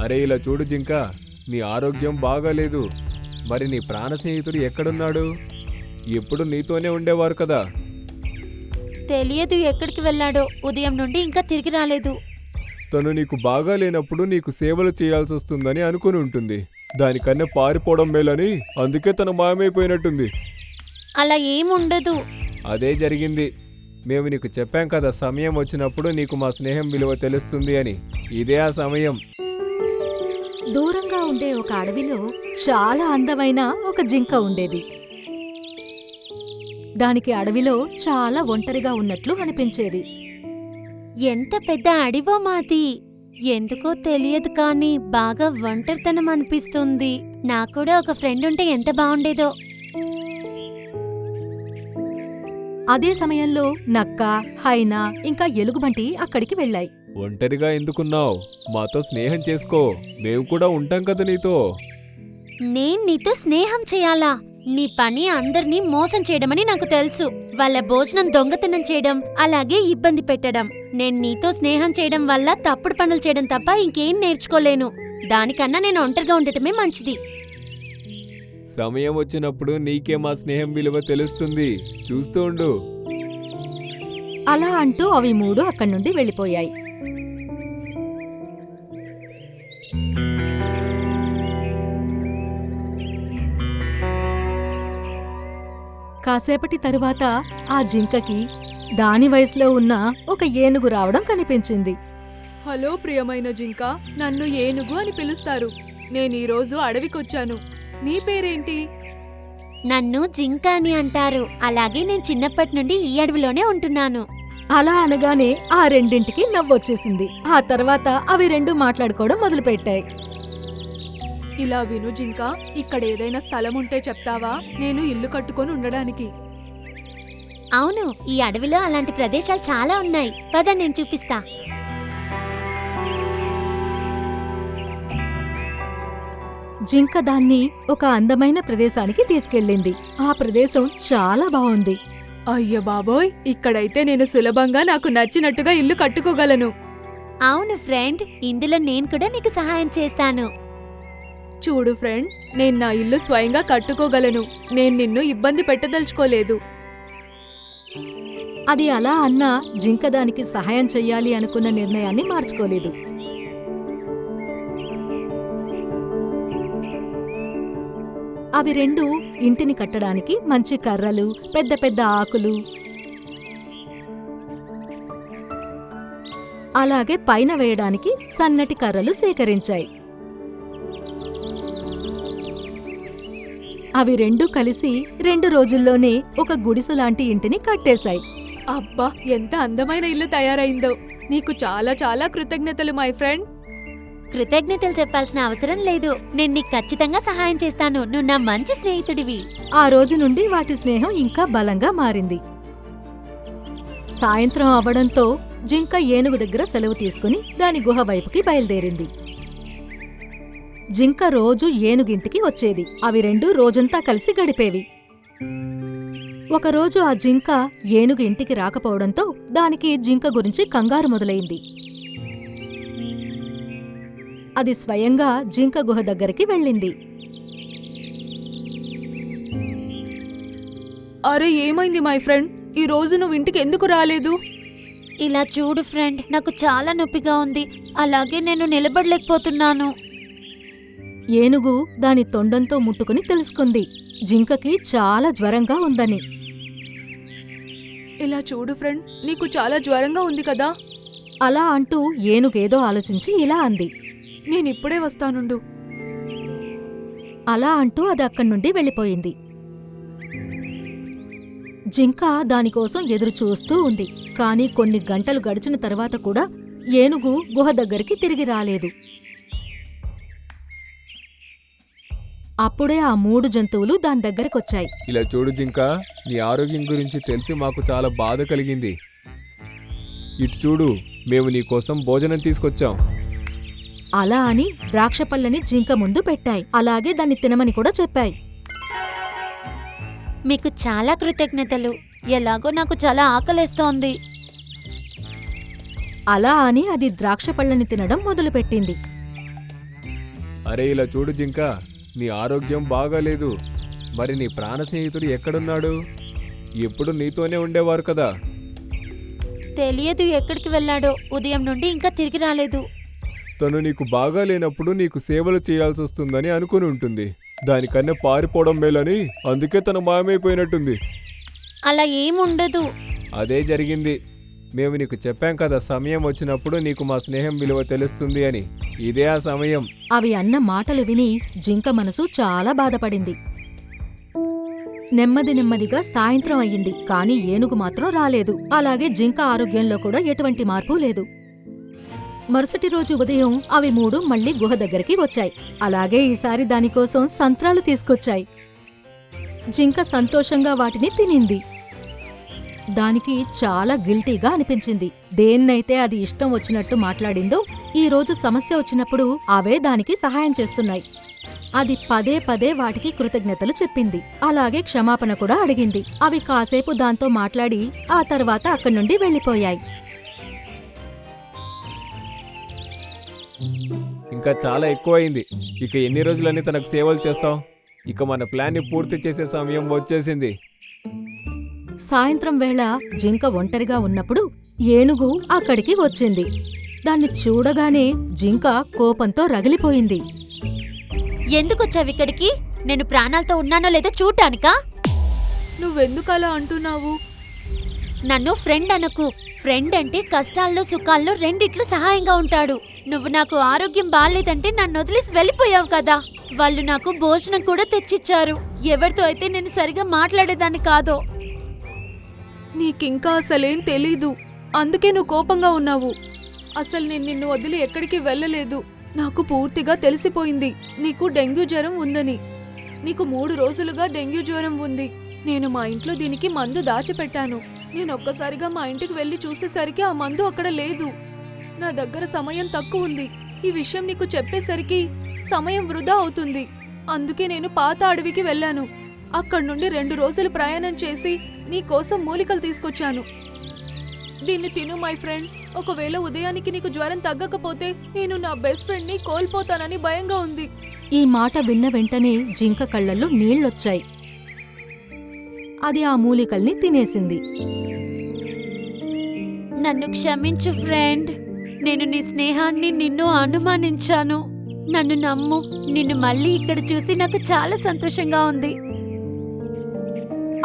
అరే ఇలా చూడు జింక నీ ఆరోగ్యం బాగాలేదు. మరి నీ ప్రాణ స్నేహితుడు ఎక్కడున్నాడు? ఎప్పుడు నీతోనే ఉండేవారు కదా. తెలియదు ఎక్కడికి వెళ్ళాడో ఉదయం నుండి ఇంకా తిరిగి రాలేదు. తను నీకు బాగా లేనప్పుడు నీకు సేవలు చేయాల్సి వస్తుందని అనుకుని ఉంటుంది. దానికన్నా పారిపోవడం మేలని అందుకే తను మాయమైపోయినట్టుంది. అలా ఏముండదు అదే జరిగింది. మేము నీకు చెప్పాం కదా సమయం వచ్చినప్పుడు నీకు మా స్నేహం విలువ తెలుస్తుంది అని. ఇదే ఆ సమయం. దూరంగా ఉండే ఒక అడవిలో చాలా అందమైన ఒక జింక ఉండేది. దానికి అడవిలో చాలా ఒంటరిగా ఉన్నట్లు అనిపించేది. ఎంత పెద్ద అడివో మాది. ఎందుకో తెలియదు కానీ బాగా ఒంటరితనం అనిపిస్తుంది. నాకు కూడా ఒక ఫ్రెండ్ ఉంటే ఎంత బాగుండేదో. అదే సమయంలో నక్క హైనా ఇంకా ఎలుగుబంటి అక్కడికి వెళ్ళాయి. ఒంటరిగా ఎందుకున్నావు? మాతో స్నేహం చేసుకో. మేము కూడా ఉంటాం కదా నీతో. నేను నీతో స్నేహం చేయాలా? నీ పని అందర్నీ మోసం చేయడమని నాకు తెలుసు. వాళ్ళ భోజనం దొంగతనం చేయడం అలాగే ఇబ్బంది పెట్టడం. నేను నీతో స్నేహం చేయడం వల్ల తప్పుడు పనులు చేయడం తప్ప ఇంకేం నేర్చుకోలేను. దానికన్నా నేను ఒంటరిగా ఉండటమే మంచిది. సమయం వచ్చినప్పుడు నీకే మా స్నేహం విలువ తెలుస్తుంది. చూస్తూ ఉండు. అలా అంటూ అవి మూడు అక్కడి నుండి వెళ్ళిపోయాయి. కాసేపటి తరువాత ఆ జింకకి దాని వయసులో ఉన్న ఒక ఏనుగు రావడం కనిపించింది. హలో ప్రియమైన జింక నన్ను ఏనుగు అని పిలుస్తారు. నేను ఈరోజు అడవికొచ్చాను. నీ పేరేంటి? నన్ను జింక అని అంటారు. అలాగే నేను చిన్నప్పటి నుండి ఈ అడవిలోనే ఉంటున్నాను. అలా అనగానే ఆ రెండింటికి నవ్వొచ్చేసింది. ఆ తర్వాత అవి రెండు మాట్లాడుకోవడం మొదలుపెట్టాయి. ఇలా విను జింక ఇక్కడ ఏదైనా స్థలం ఉంటే చెప్తావా? నేను ఇల్లు కట్టుకొని ఉండడానికి. అవును ఈ అడవిలో అలాంటి ప్రదేశాలు చాలా ఉన్నాయి. పద నేను చూపిస్తా. జింక దాన్ని ఒక అందమైన ప్రదేశానికి తీసుకెళ్ళింది. ఆ ప్రదేశం చాలా బాగుంది. అయ్య బాబోయ్ ఇక్కడైతే నేను సులభంగా నాకు నచ్చినట్టుగా ఇల్లు కట్టుకోగలను. అవును ఫ్రెండ్ ఇందులో నేను కూడా నీకు సహాయం చేస్తాను. చూడు ఫ్రెండ్ నేను నా ఇల్లు స్వయంగా కట్టుకోగలను. నేను నిన్ను ఇబ్బంది పెట్టదలుచుకోలేదు. అది అలా అన్నా జింక దానికి సహాయం చెయ్యాలి అనుకున్న నిర్ణయాన్ని మార్చుకోలేదు. అవి రెండు ఇంటిని కట్టడానికి మంచి కర్రలు పెద్ద పెద్ద ఆకులు. అలాగే పైన వేయడానికి సన్నటి కర్రలు సేకరించాయి. అవి రెండు కలిసి రెండు రోజుల్లోనే ఒక గుడిసె లాంటి ఇంటిని కట్టేశాయి. అబ్బా ఎంత అందమైన ఇల్లు తయారైందో. నీకు చాలా చాలా కృతజ్ఞతలు మై ఫ్రెండ్. కృతజ్ఞతలు చెప్పాల్సిన అవసరం లేదు. నేను నీకు ఖచ్చితంగా సహాయం చేస్తాను. నువ్వు నా మంచి స్నేహితుడివి. ఆ రోజు నుండి వాటి స్నేహం ఇంకా బలంగా మారింది. సాయంత్రం అవడంతో జింక ఏనుగు దగ్గర సెలవు తీసుకుని దాని గుహ వైపుకి బయలుదేరింది. జింక రోజు ఏనుగింటికి వచ్చేది. అవి రెండు రోజంతా కలిసి గడిపేవి. ఒకరోజు ఆ జింక ఏనుగు ఇంటికి రాకపోవడంతో దానికి జింక గురించి కంగారు మొదలైంది. అది స్వయంగా జింక గుహ దగ్గరికి వెళ్ళింది. అరే ఏమైంది మై ఫ్రెండ్? ఈ రోజు నువ్వు ఇంటికి ఎందుకు రాలేదు? ఇలా చూడు ఫ్రెండ్ నాకు చాలా నొప్పిగా ఉంది. అలాగే నేను నిలబడలేకపోతున్నాను. ఏనుగు దాని తొండంతో ముట్టుకుని తెలుసుకుంది. జింకకి చాలా జ్వరంగా ఉందని. ఇలా చూడు ఫ్రెండ్ నీకు చాలా జ్వరంగా ఉంది కదా? అలా అంటూ ఏనుగేదో ఆలోచించి ఇలా అంది. నేనిప్పుడే వస్తానుండు. అలా అంటూ అది అక్కడి నుండి వెళ్ళిపోయింది. జింక దానికోసం ఎదురు చూస్తూ ఉంది. కాని కొన్ని గంటలు గడిచిన తర్వాత కూడా ఏనుగు గుహ దగ్గరికి తిరిగి రాలేదు. అప్పుడే ఆ మూడు జంతువులు దాని దగ్గరకొచ్చాయి. ఇలా చూడు జింక నీ ఆరోగ్యం గురించి తెలిసి మాకు చాలా బాధ కలిగింది. ఇటు చూడు మేము నీ కోసం భోజనం తీసుకొచ్చాం. అలా అని ద్రాక్ష పళ్ళని జింక ముందు పెట్టాయి. అలాగే దాన్ని తినమని కూడా చెప్పాయి. మీకు చాలా కృతజ్ఞతలు. ఎలాగో నాకు చాలా ఆకలేస్తోంది. అలా అని అది ద్రాక్ష పళ్ళని తినడం మొదలుపెట్టింది. అరే ఇలా చూడు జింక నీ ఆరోగ్యం బాగాలేదు. మరి నీ ప్రాణ స్నేహితుడు ఎక్కడున్నాడు? ఎప్పుడు నీతోనే ఉండేవారు కదా. తెలియదు ఎక్కడికి వెళ్ళాడో. ఉదయం నుండి ఇంకా తిరిగి రాలేదు. తను నీకు బాగా లేనప్పుడు నీకు సేవలు చేయాల్సి వస్తుందని అనుకుని ఉంటుంది. దానికన్నా పారిపోవడం మేలని అందుకే తను మాయమైపోయినట్టుంది. అలా ఏముండదు. అదే జరిగింది. మేము నీకు చెప్పాం కదా సమయం వచ్చినప్పుడు నీకు మా స్నేహం విలువ తెలుస్తుంది అని. ఇదే ఆ సమయం. అవి అన్న మాటలు విని జింక మనసు చాలా బాధపడింది. నెమ్మది నెమ్మదిగా సాయంత్రం అయ్యింది కానీ ఏనుగు మాత్రం రాలేదు. అలాగే జింక ఆరోగ్యంలో కూడా ఎటువంటి మార్పు లేదు. మరుసటి రోజు ఉదయం అవి మూడు మళ్ళీ గుహ దగ్గరికి వచ్చాయి. అలాగే ఈసారి దానికోసం సంత్రాలు తీసుకొచ్చాయి. జింక సంతోషంగా వాటిని తినింది. దానికి చాలా గిల్టీగా అనిపించింది. దేన్నైతే అది ఇష్టం వచ్చినట్టు మాట్లాడిందో ఈ రోజు సమస్య వచ్చినప్పుడు అవే దానికి సహాయం చేస్తున్నాయి. అది పదే పదే వాటికి కృతజ్ఞతలు చెప్పింది. అలాగే క్షమాపణ కూడా అడిగింది. అవి కాసేపు దాంతో మాట్లాడి ఆ తర్వాత అక్కడి నుండి వెళ్ళిపోయాయి. ఇంకా చాలా ఎక్కువైంది. ఇక ఎన్ని రోజులని తనకు సేవలు చేస్తాం ఇక మన ప్లాన్ని పూర్తి చేసే సమయం వచ్చేసింది. సాయంత్రం వేళ జింక ఒంటరిగా ఉన్నప్పుడు ఏనుగు అక్కడికి వచ్చింది. దాన్ని చూడగానే జింక కోపంతో రగిలిపోయింది. ఎందుకొచ్చావు ఇక్కడికి? నేను ప్రాణాలతో ఉన్నానో లేదో చూడటానికా నువ్వెందుకు అలా అంటున్నావు? నన్ను ఫ్రెండ్ అనకు. ఫ్రెండ్ అంటే కష్టాల్లో సుఖాల్లో రెండిట్లు సహాయంగా ఉంటాడు. నువ్వు నాకు ఆరోగ్యం బాగాలేదంటే నన్ను వదిలేసి వెళ్ళిపోయావు కదా. వాళ్ళు నాకు భోజనం కూడా తెచ్చిచ్చారు. ఎవరితో అయితే నేను సరిగా మాట్లాడేదాన్ని కాదో. నీకింకా అసలేం తెలీదు. అందుకే నువ్వు కోపంగా ఉన్నావు. అసలు నేను నిన్ను వదిలి ఎక్కడికి వెళ్ళలేదు. నాకు పూర్తిగా తెలిసిపోయింది. నీకు డెంగ్యూ జ్వరం ఉందని. నీకు మూడు రోజులుగా డెంగ్యూ జ్వరం ఉంది. నేను మా ఇంట్లో దీనికి మందు దాచిపెట్టాను. నేను ఒక్కసారిగా మా ఇంటికి వెళ్ళి చూసేసరికి ఆ మందు అక్కడ లేదు. నా దగ్గర సమయం తక్కువ ఉంది. ఈ విషయం నీకు చెప్పేసరికి సమయం వృధా అవుతుంది. అందుకే నేను పాత అడవికి వెళ్ళాను. అక్కడి నుండి రెండు రోజులు ప్రయాణం చేసి నీ కోసం మూలికలు తీసుకొచ్చాను. దీన్ని తిను మై ఫ్రెండ్. ఒకవేళ ఉదయానికి నీకు జ్వరం తగ్గకపోతే నేను నా బెస్ట్ ఫ్రెండ్ని కోల్పోతానని భయంగా ఉంది. ఈ మాట విన్న వెంటనే జింక కళ్ళల్లో నీళ్ళొచ్చాయి అది ఆ మూలికల్ని తినేసింది. నన్ను క్షమించు ఫ్రెండ్. నేను నీ స్నేహాన్ని నిన్ను అనుమానించాను. నన్ను నమ్ము. నిన్ను మళ్ళీ ఇక్కడ చూసి నాకు చాలా సంతోషంగా ఉంది.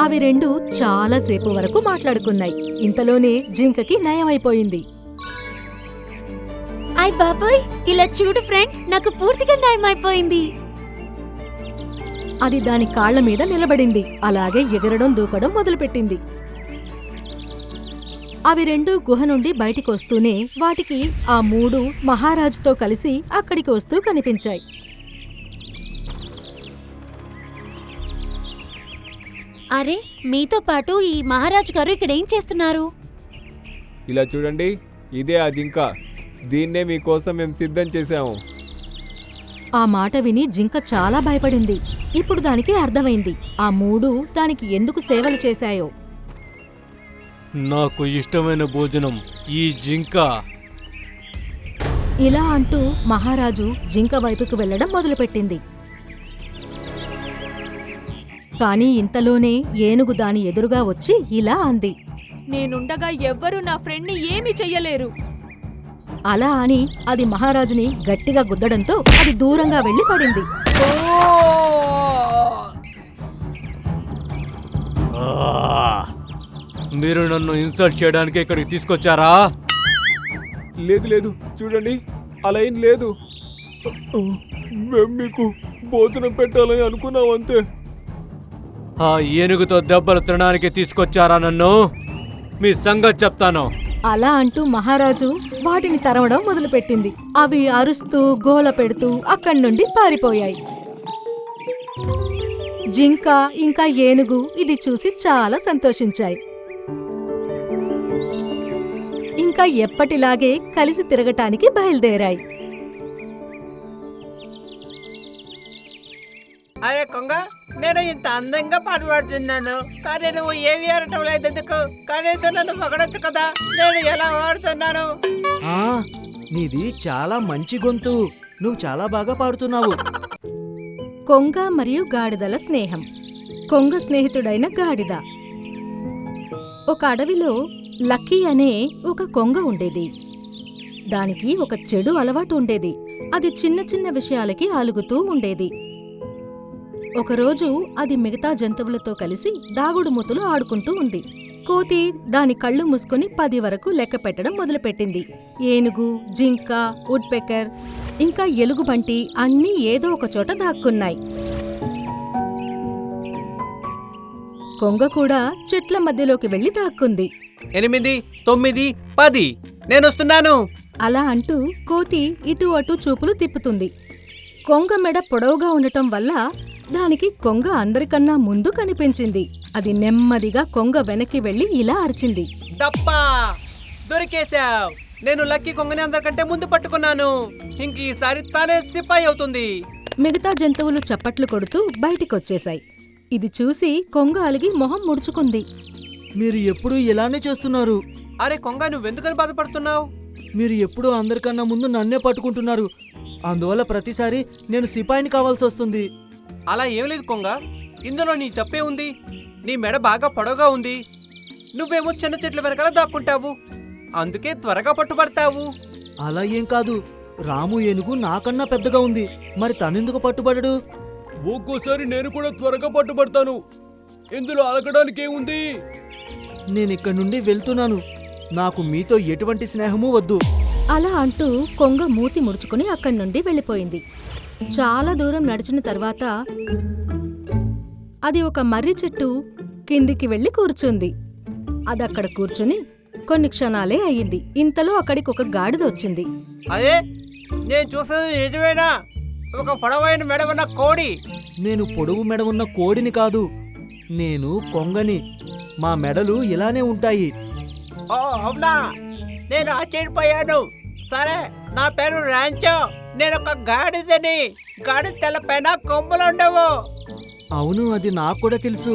అవి రెండు చాలాసేపు వరకు మాట్లాడుకున్నాయి. ఇంతలోనే జింకకి నయమైపోయింది. ఆయ్ బాబాయ్! ఇలా చూడు ఫ్రెండ్ నాకు పూర్తిగా న్యాయమైపోయింది అది దాని కాళ్ళ మీద నిలబడింది. అలాగే ఎగరడం దూకడం మొదలుపెట్టింది. అవి రెండు గుహ నుండి బయటికొస్తూనే వాటికి ఆ మూడు మహారాజుతో కలిసి అక్కడికి వస్తూ కనిపించాయి. అరే మీతో పాటు ఈ మహారాజు గారు ఇక్కడ ఏం చేస్తున్నారు? ఇలా చూడండి ఇదే ఆ జింక. దీన్నే మీకోసం మేము సిద్ధం చేశాము. ఆ మాట విని జింక చాలా భయపడింది. ఇప్పుడు దానికి అర్థమైంది. ఆ మూడు దానికి ఎందుకు సేవలు చేశాయో. నాకు ఇష్టమైన భోజనం ఈ జింక. ఇలా అంటూ మహారాజు జింక వైపుకు వెళ్ళడం మొదలుపెట్టింది. కాని ఇంతలోనే ఏనుగు దాని ఎదురుగా వచ్చి ఇలా అంది. నేనుండగా ఎవ్వరూ నా ఫ్రెండ్ని ఏమీ చెయ్యలేరు. అలా అని అది మహారాజుని గట్టిగా గుద్దడంతో అది దూరంగా వెళ్ళి పడింది. ఆ! మీరు నన్ను ఇన్సల్ట్ చేయడానికి ఇక్కడికి తీసుకొచ్చారా? లేదు లేదు చూడండి అలా ఏం లేదు. మేము మీకు భోజనం పెట్టాలని అనుకున్నాం అంతే ఆ ఏనుగుతో దెబ్బలు తినడానికి తీసుకొచ్చారా నన్ను? మీ సంగతి చెప్తాను. అలా అంటూ మహారాజు వాటిని తరవడం మొదలుపెట్టింది. అవి అరుస్తూ గోల పెడుతూ అక్కడి నుండి పారిపోయాయి. జింక ఇంకా ఏనుగు ఇది చూసి చాలా సంతోషించాయి. ఇంకా ఎప్పటిలాగే కలిసి తిరగటానికి బయలుదేరాయి. నేను ఇంత అందంగా పాట పాడుతున్నాను కానీ నువ్వు ఏమి ఆడటం లేదు ఎందుకు కనీసం నన్ను పొగడొచ్చు కదా. నేను ఎలా వాడుతున్నాను? ఆ, నీది చాలా మంచి గొంతు. నువ్వు చాలా బాగా పాడుతున్నావు. కొంగ మరియు గాడిదల స్నేహం. కొంగ స్నేహితుడైన గాడిద. ఒక అడవిలో లక్కీ అనే ఒక కొంగ ఉండేది. దానికి ఒక చెడు అలవాటు ఉండేది. అది చిన్న చిన్న విషయాలకి ఆలుగుతూ ఉండేది. ఒకరోజు అది మిగతా జంతువులతో కలిసి దాగుడుమూతలు ఆడుకుంటూ ఉంది. కోతి దాని కళ్ళు మూసుకొని పది వరకు లెక్క పెట్టడం మొదలుపెట్టింది. ఏనుగు జింక వుడ్పెకర్ ఇంకా ఎలుగుబంటి అన్నీ ఏదో ఒక చోట దాక్కున్నాయి. కొంగ కూడా చెట్ల మధ్యలోకి వెళ్ళి దాక్కుంది. ఎనిమిది తొమ్మిది పది. నేను వస్తున్నాను అలా అంటూ కోతి ఇటు అటు చూపులు తిప్పుతుంది. కొంగ మెడ పొడవుగా ఉండటం వల్ల దానికి కొంగ అందరికన్నా ముందు కనిపించింది. అది నెమ్మదిగా కొంగ వెనక్కి వెళ్ళి ఇలా అరిచింది. డబ్బా! దొరికేశావ్. నేను లక్కీ కొంగని అందరికంటే ముందు పట్టుకున్నాను. ఇంక ఈసారి తానే సిపాయి అవుతుంది. మిగతా జంతువులు చప్పట్లు కొడుతూ బయటికొచ్చేశాయి. ఇది చూసి కొంగ అలిగి మొహం ముడుచుకుంది. మీరు ఎప్పుడూ ఇలానే చేస్తున్నారు. అరే కొంగ నువ్వెందుకని బాధపడుతున్నావు? మీరు ఎప్పుడూ అందరికన్నా ముందు నన్నే పట్టుకుంటున్నారు. అందువల్ల ప్రతిసారి నేను సిపాయిని కావాల్సి వస్తుంది అలా ఏం లేదు కొంగ. ఇందులో నీ తప్పే ఉంది. నీ మెడ బాగా పొడవుగా ఉంది. నువ్వేమో చిన్న చెట్ల వెనకాల దాక్కుంటావు. అందుకే త్వరగా పట్టుబడతావు. అలా ఏం కాదు. రాము ఏనుగు నాకన్నా పెద్దగా ఉంది. మరి తనెందుకు పట్టుబడడు? ఒక్కోసారి నేను కూడా త్వరగా పట్టుబడతాను. ఇందులో అలకడానికి ఏముంది? నేను ఇక్కడి నుండి వెళ్తున్నాను. నాకు మీతో ఎటువంటి స్నేహమూ వద్దు. అలా అంటూ కొంగ మూతి ముడుచుకుని అక్కడి నుండి వెళ్ళిపోయింది. చాలా దూరం నడిచిన తర్వాత అది ఒక మర్రి చెట్టు కిందికి వెళ్ళి కూర్చుంది. అదక్కడ కూర్చుని కొన్ని క్షణాలే అయ్యింది. ఇంతలో అక్కడికి ఒక గాడిద వచ్చింది. అదే నేను చూసేది నిజమేనా? ఒక పొడవైన మెడ ఉన్న కోడి. నేను పొడుగు మెడ ఉన్న కోడిని కాదు నేను కొంగని. మా మెడలు ఇలానే ఉంటాయి. ఓ అవునా? నేను ఆశ్చర్యపోయాను. సరే నా పేరు రాంచో. నేను ఒక గాడిదని. గాడి తెల్లపైన కొమ్ములు ఉండవు అవును అది నాకు కూడా తెలుసు.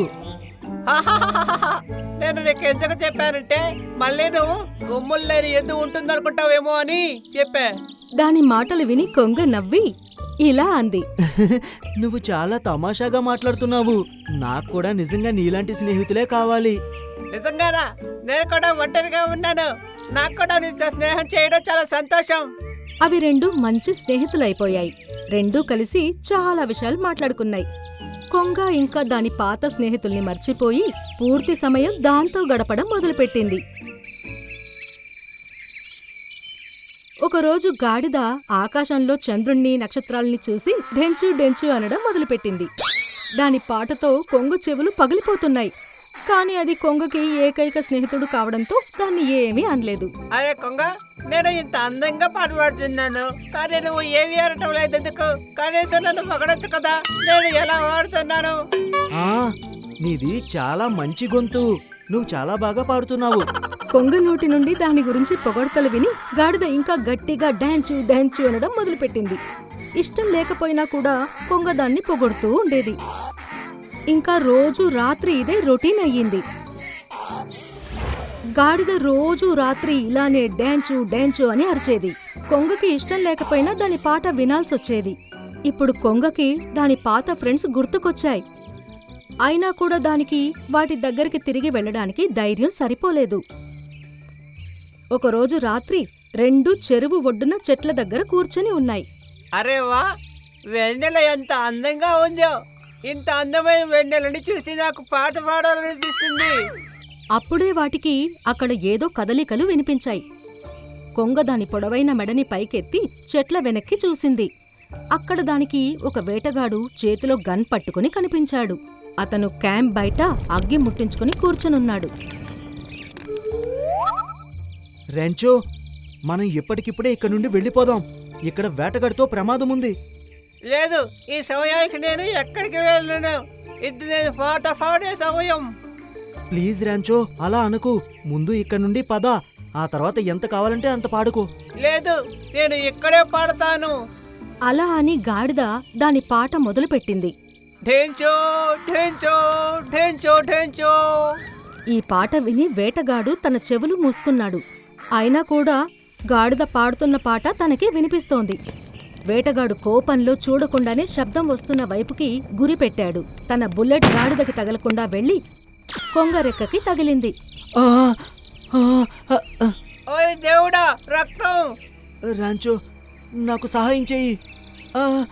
నేను నీకు ఎందుకు చెప్పానంటే మళ్ళీ నువ్వు కొమ్ములు లేని ఎద్దు ఉంటుందనుకుంటావేమో అని చెప్పా. దాని మాటలు విని కొంగ నవ్వి ఇలా అంది. నువ్వు చాలా తమాషాగా మాట్లాడుతున్నావు. నాకు కూడా నిజంగా నీలాంటి స్నేహితులే కావాలి. నిజంగానా? నేను కూడా ఒంటరిగా ఉన్నాను. నాకు కూడా నీతో స్నేహం చేయడం చాలా సంతోషం. అవి రెండు మంచి స్నేహితులైపోయాయి. రెండూ కలిసి చాలా విషయాలు మాట్లాడుకున్నాయి. కొంగ ఇంకా దాని పాత స్నేహితుల్ని మర్చిపోయి పూర్తి సమయం దాంతో గడపడం మొదలుపెట్టింది. ఒకరోజు గాడిద ఆకాశంలో చంద్రుణ్ణి నక్షత్రాల్ని చూసి డెంచు డెంచు అనడం మొదలుపెట్టింది. దాని పాటతో కొంగు చెవులు పగిలిపోతున్నాయి. కాని అది కొంగకి ఏకైక స్నేహితుడు కావడంతో దాన్ని ఏమీ అనలేదు. అరే కొంగ నేను ఇంత అందంగా పాట పాడుతున్నాను కానీ నువ్వు ఏమి ఆడటం లేదు ఎందుకు కనీసం నన్ను పొగడొచ్చు కదా? నేను ఎలా వాడుతున్నాను ఆ నీది చాలా మంచి గొంతు. నువ్వు చాలా బాగా పాడుతున్నావు. కొంగ నోటి నుండి దాని గురించి పొగడ్తలు విని గాడిద ఇంకా గట్టిగా డాన్చు డాన్చు అనడం మొదలుపెట్టింది. ఇష్టం లేకపోయినా కూడా కొంగ దాన్ని పొగడుతూ ఉండేది. ఇంకా రోజు రాత్రి ఇదే రొటీన్ అయ్యింది. గాడిద రోజు రాత్రి ఇలానే డ్యాన్చు డ్యాన్చు అని అరిచేది. కొంగకి ఇష్టం లేకపోయినా దాని పాట వినాల్సి వచ్చేది ఇప్పుడు కొంగకి దాని పాత ఫ్రెండ్స్ గుర్తుకొచ్చాయి. అయినా కూడా దానికి వాటి దగ్గరికి తిరిగి వెళ్ళడానికి ధైర్యం సరిపోలేదు. ఒకరోజు రాత్రి రెండు చెరువు ఒడ్డున చెట్ల దగ్గర కూర్చొని ఉన్నాయి. అరే వా వెన్నెల ఎంత అందంగా ఉందో! ఇంత అందమైన వెన్నెలని చూసి నాకు పాట పాడాలనిపిస్తుంది. అప్పుడే వాటికి అక్కడ ఏదో కదలికలు వినిపించాయి. కొంగ దాని పొడవైన మెడని పైకెత్తి చెట్ల వెనక్కి చూసింది. అక్కడ దానికి ఒక వేటగాడు చేతిలో గన్ పట్టుకుని కనిపించాడు. అతను క్యాంప్ బయట అగ్గి ముట్టించుకుని కూర్చొనున్నాడు. రెంచో మనం ఇప్పటికిప్పుడే ఇక్కడ నుండి వెళ్ళిపోదాం. ఇక్కడ వేటగాడితో ప్రమాదం ఉంది లేదు ఈ సమయానికి నేను ఎక్కడికి వెళ్ళను. ఇది నేను పాట పాడే సమయం. ప్లీజ్ ర్యాంచో అలా అనుకు. ముందు ఇక్కడ నుండి పద. ఆ తర్వాత ఎంత కావాలంటే అంత పాడుకో. లేదు నేను ఇక్కడే పాడతాను. అలా అని గాడిద దాని పాట మొదలుపెట్టింది. ఢేంచో ఢేంచో ఢేంచో ఢేంచో. ఈ పాట విని వేటగాడు తన చెవులు మూసుకున్నాడు. అయినా కూడా గాడిద పాడుతున్న పాట తనకి వినిపిస్తోంది. వేటగాడు కోపంలో చూడకుండానే శబ్దం వస్తున్న వైపుకి గురి పెట్టాడు. తన బుల్లెట్ గాడిదకి తగలకుండా వెళ్ళి కొంగరెక్కకి తగిలింది. ఆ, ఆ, ఆ, ఆ. ఓయ్ దేవుడా రక్తం! రాంచో నాకు సహాయం ఆ.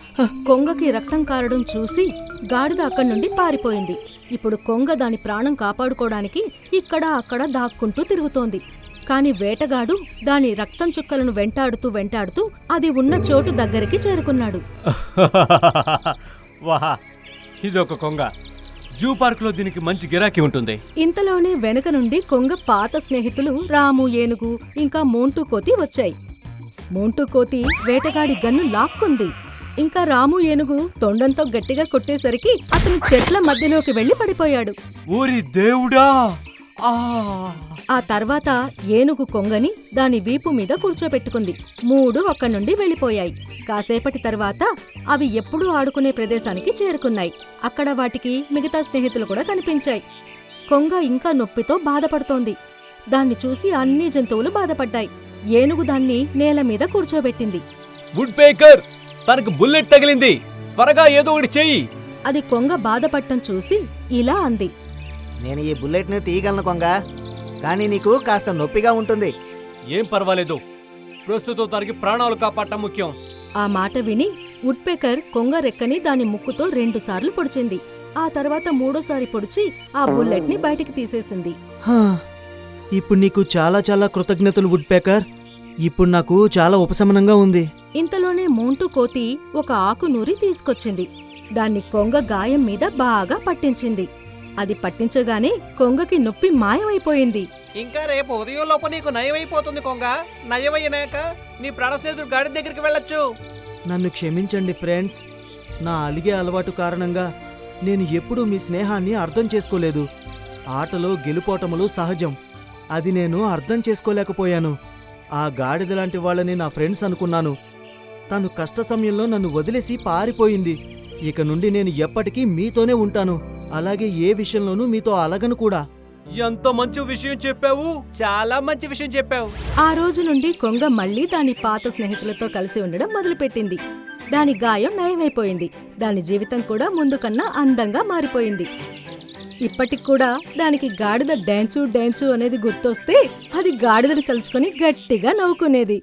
కొంగకి రక్తం కారడం చూసి గాడిద అక్కడి నుండి పారిపోయింది. ఇప్పుడు కొంగ దాని ప్రాణం కాపాడుకోవడానికి ఇక్కడ అక్కడ దాక్కుంటూ తిరుగుతోంది. కాని వేటగాడు దాని రక్తం చుక్కలను వెంటాడుతూ వెంటాడుతూ అది ఉన్న చోటు దగ్గరికి చేరుకున్నాడు. వాహా! ఇదొక కొంగ. జూ పార్కులో దీనికి మంచి గిరాకీ ఉంటుంది. ఇంతలోనే వెనక నుండి కొంగ పాత స్నేహితులు రాము ఏనుగు ఇంకా మోంటూ కోతి వచ్చాయి. మోంటూ కోతి వేటగాడి గన్ను లాక్కుంది. ఇంకా రాము ఏనుగు తొండంతో గట్టిగా కొట్టేసరికి అతను చెట్ల మధ్యలోకి వెళ్ళి పడిపోయాడు. ఊరి దేవుడా! ఆ! ఆ తర్వాత ఏనుగు కొంగని దాని వీపు మీద కూర్చోపెట్టుకుంది. మూడు అక్కడి నుండి వెళ్ళిపోయాయి. కాసేపటి తర్వాత అవి ఎప్పుడూ ఆడుకునే ప్రదేశానికి చేరుకున్నాయి. అక్కడ వాటికి మిగతా స్నేహితులు కూడా కనిపించాయి. కొంగ ఇంకా నొప్పితో బాధపడుతోంది. దాన్ని చూసి అన్ని జంతువులు బాధపడ్డాయి. ఏనుగు దాన్ని నేల మీద కూర్చోబెట్టింది. Woodpecker! తనకు బుల్లెట్ తగిలింది. త్వరగా ఏదో ఒకటి చెయ్యి. అది కొంగ బాధపడటం చూసి ఇలా అంది. నేను ఈ బుల్లెట్ని తీయగలను కొంగ. కానీ నీకు కాస్త నొప్పిగా ఉంటుంది. ఏం పర్వాలేదు. ప్రస్తుతం తనకి ప్రాణాలు కాపాడటం ముఖ్యం. ఆ మాట విని వుడ్పెకర్ కొంగ రెక్కని దాని ముక్కుతో రెండుసార్లు పొడిచింది. ఆ తర్వాత మూడోసారి పొడిచి ఆ బుల్లెట్ని బయటికి తీసేసింది. హా, ఇప్పుడు నీకు చాలా చాలా కృతజ్ఞతలు వుడ్ పేకర్ ఇప్పుడు నాకు చాలా ఉపశమనంగా ఉంది. ఇంతలోనే మోంటు కోతి ఒక ఆకు నూరి తీసుకొచ్చింది. దాన్ని కొంగ గాయం మీద బాగా పట్టించింది. అది పట్టించగానే కొంగకి నొప్పి మాయమైపోయింది. ఇంకా రేపు ఉదయం లోపు నీకు నయమైపోతుంది కొంగ. నయమయ్యాక నీ ప్రాణ స్నేహితుడు గాడి దగ్గరికి వెళ్ళొచ్చు. నన్ను క్షమించండి ఫ్రెండ్స్. నా అలిగే అలవాటు కారణంగా నేను ఎప్పుడూ మీ స్నేహాన్ని అర్థం చేసుకోలేదు. ఆటలో గెలుపోటములు సహజం. అది నేను అర్థం చేసుకోలేకపోయాను. ఆ గాడిద లాంటి వాళ్ళని నా ఫ్రెండ్స్ అనుకున్నాను. తను కష్ట సమయంలో నన్ను వదిలేసి పారిపోయింది. ఇక నుండి నేను ఎప్పటికీ మీతోనే ఉంటాను. అలాగే ఏ విషయంలోనూ మీతో అలగను కూడా. ఎంత మంచి విషయం చెప్పావు? చాలా మంచి విషయం చెప్పావు. ఆ రోజు నుండి కొంగ మళ్ళీ దాని పాత స్నేహితులతో కలిసి ఉండడం మొదలుపెట్టింది. దాని గాయం నయమైపోయింది. దాని జీవితం కూడా ముందు కన్నా అందంగా మారిపోయింది. ఇప్పటికి కూడా దానికి గాడిద డాన్సు డాన్సు అనేది గుర్తొస్తే అది గాడిదను తలుచుకొని గట్టిగా నవ్వుకునేది.